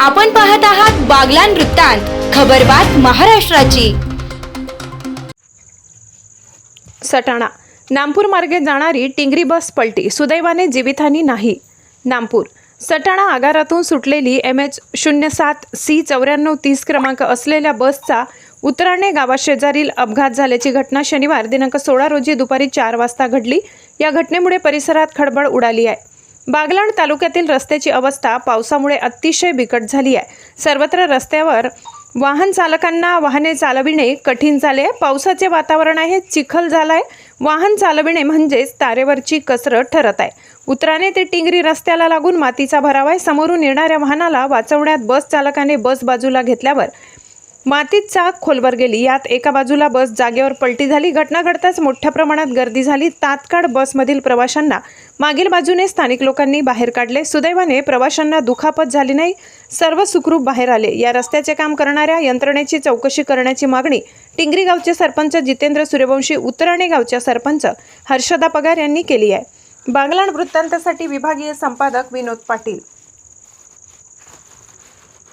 आपण पाहत आहात बागलान वृत्तांत खबरबात महाराष्ट्राची. सटाणा. नामपूर मार्गे जाणारी टिंगरी बस पलटी सुदैवाने जीवितहानी नाही. नामपूर. सटाणा आगारातून सुटलेली एम एच शून्य सात सी चौऱ्याण्णव तीस क्रमांक असलेल्या बसचा उतराणे गावाशेजारील अपघात झाल्याची घटना शनिवार दिनांक सोळा रोजी दुपारी चार वाजता घडली. या घटनेमुळे परिसरात खळबळ उडाली आहे. बागलाण तालुक्यातील रस्त्याची अवस्था पावसामुळे अतिशय बिकट झाली आहे. सर्वत्र रस्त्यावर वाहन चालकांना वाहने चालविणे कठीण झाले. पावसाचे वातावरण आहे चिखल झालाय. वाहन चालविणे म्हणजेच तारेवरची कसरत ठरत आहे. उतराने ते टिंगरी रस्त्याला लागून मातीचा भराव आहे. समोरून येणाऱ्या वाहनाला वाचवण्यात बस चालकाने बस बाजूला घेतल्यावर मातीत चाक खोलवर गेली. यात एका बाजूला बस जागेवर पलटी झाली. घटना घडताच मोठ्या प्रमाणात गर्दी झाली. तात्काळ बसमधील प्रवाशांना मागील बाजूने स्थानिक लोकांनी बाहेर काढले. सुदैवाने प्रवाशांना दुखापत झाली नाही. सर्व सुखरूप बाहेर आले. या रस्त्याचे काम करणाऱ्या यंत्रणेची चौकशी करण्याची मागणी टिंगरी गावचे सरपंच जितेंद्र सूर्यवंशी उतराणे गावच्या सरपंच हर्षदा पगार यांनी केली आहे. बागलाण वृत्तांतासाठी विभागीय संपादक विनोद पाटील